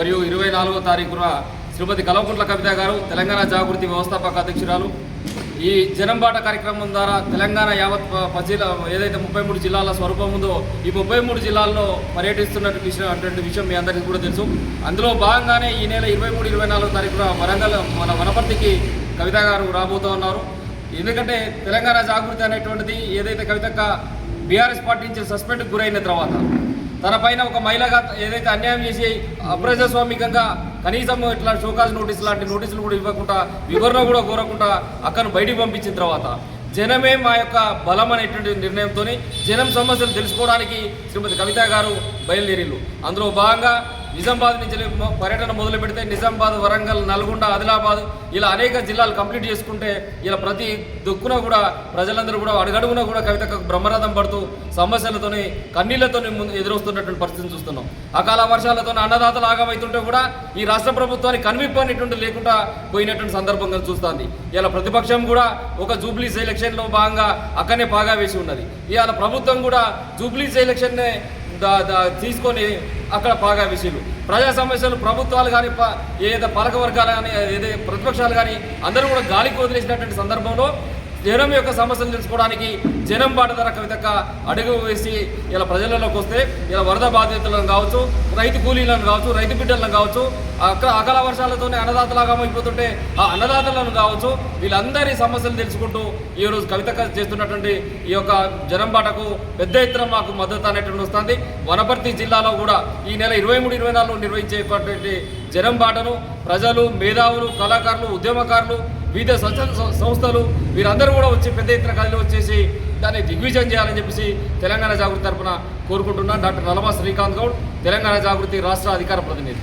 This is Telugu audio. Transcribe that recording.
మరియు ఇరవై నాలుగో తారీఖున శ్రీమతి కల్వకుంట్ల కవిత గారు తెలంగాణ జాగృతి వ్యవస్థాపక అధ్యక్షురాలు. ఈ జనంబాట కార్యక్రమం ద్వారా తెలంగాణ యావత్ ప- ఏదైతే ముప్పై మూడు జిల్లాల స్వరూపం ఉందో ఈ ముప్పై మూడు జిల్లాల్లో పర్యటిస్తున్న విషయం అటువంటి విషయం మీ అందరికీ కూడా తెలుసు. అందులో భాగంగానే ఈ నెల ఇరవై మూడు ఇరవై నాలుగో తారీఖున వరంగల్ మన వనపర్తికి కవిత గారు రాబోతూ ఉన్నారు. ఎందుకంటే తెలంగాణ జాగృతి అనేటువంటిది ఏదైతే కవితక్క బీఆర్ఎస్ పార్టీ నుంచి సస్పెండ్కి గురైన తర్వాత తన పైన ఒక మహిళగా ఏదైతే అన్యాయం చేసి అప్రజాస్వామికంగా కనీసం ఇట్లా షోకాజ్ నోటీస్ లాంటి నోటీసులు కూడా ఇవ్వకుండా వివరణ కూడా కోరకుండా అక్కను బయటికి పంపించిన తర్వాత జనమే మా యొక్క బలం అనేటువంటి నిర్ణయంతో జనం సమస్యలు తెలుసుకోవడానికి శ్రీమతి కవిత గారు బయలుదేరిళ్ళు. అందులో భాగంగా నిజామాబాద్ నుంచి పర్యటన మొదలు పెడితే నిజామాబాద్ వరంగల్ నల్గొండ ఆదిలాబాద్ ఇలా అనేక జిల్లాలు కంప్లీట్ చేసుకుంటే ఇలా ప్రతి దుక్కున కూడా ప్రజలందరూ కూడా అడుగడుగున కూడా కవితకు బ్రహ్మరథం పడుతూ సమస్యలతోని కన్నీళ్ళతో ముందు ఎదురొస్తున్నటువంటి పరిస్థితిని చూస్తున్నాం. అకాల వర్షాలతో అన్నదాతలు ఆగమవుతుంటే కూడా ఈ రాష్ట్ర ప్రభుత్వానికి కనువిప్పు లేకుండా పోయినటువంటి సందర్భంగా చూస్తుంది. ఇలా ప్రతిపక్షం కూడా ఒక జూబ్లీస్ ఎలక్షన్లో భాగంగా అక్కడనే పాగా వేసి ఉన్నది. ఇవాళ ప్రభుత్వం కూడా జూబ్లీస్ ఎలక్షన్నే తీసుకొని అక్కడ బాగా విషయాలు ప్రజా సమస్యలు ప్రభుత్వాలు కానీ ఏదో ఏదైతే పాలక వర్గాలు కానీ ఏదైతే ప్రతిపక్షాలు కానీ అందరూ కూడా గాలికి వదిలేసినటువంటి సందర్భంలో జనం యొక్క సమస్యలు తెలుసుకోవడానికి జనం బాట ధర కవితక్క అడుగు వేసి ఇలా ప్రజలలోకి వస్తే ఇలా వరద బాధితులను కావచ్చు రైతు కూలీలను కావచ్చు రైతు బిడ్డలను కావచ్చు అక్కడ అకాల వర్షాలతోనే అన్నదాతలాగా అయిపోతుంటే ఆ అన్నదాతలను కావచ్చు వీళ్ళందరి సమస్యలు తెలుసుకుంటూ ఈ రోజు చేస్తున్నటువంటి ఈ యొక్క జనం బాటకు పెద్ద ఎత్తున మాకు మద్దతు అనేటువంటి వస్తుంది. వనపర్తి జిల్లాలో కూడా ఈ నెల ఇరవై మూడు ఇరవై నాలుగు నిర్వహించేటువంటి జనం బాటను ప్రజలు మేధావులు కళాకారులు ఉద్యమకారులు వివిధ స్వచ్ఛంద సంస్థలు వీరందరూ కూడా వచ్చి పెద్ద ఎత్తున కథలు వచ్చేసి దాన్ని దిగ్విజయం చేయాలని చెప్పేసి తెలంగాణ జాగృతి తరఫున కోరుకుంటున్నాను. డాక్టర్ నలమా శ్రీకాంత్ గౌడ్ తెలంగాణ జాగృతి రాష్ట్ర అధికార ప్రతినిధి.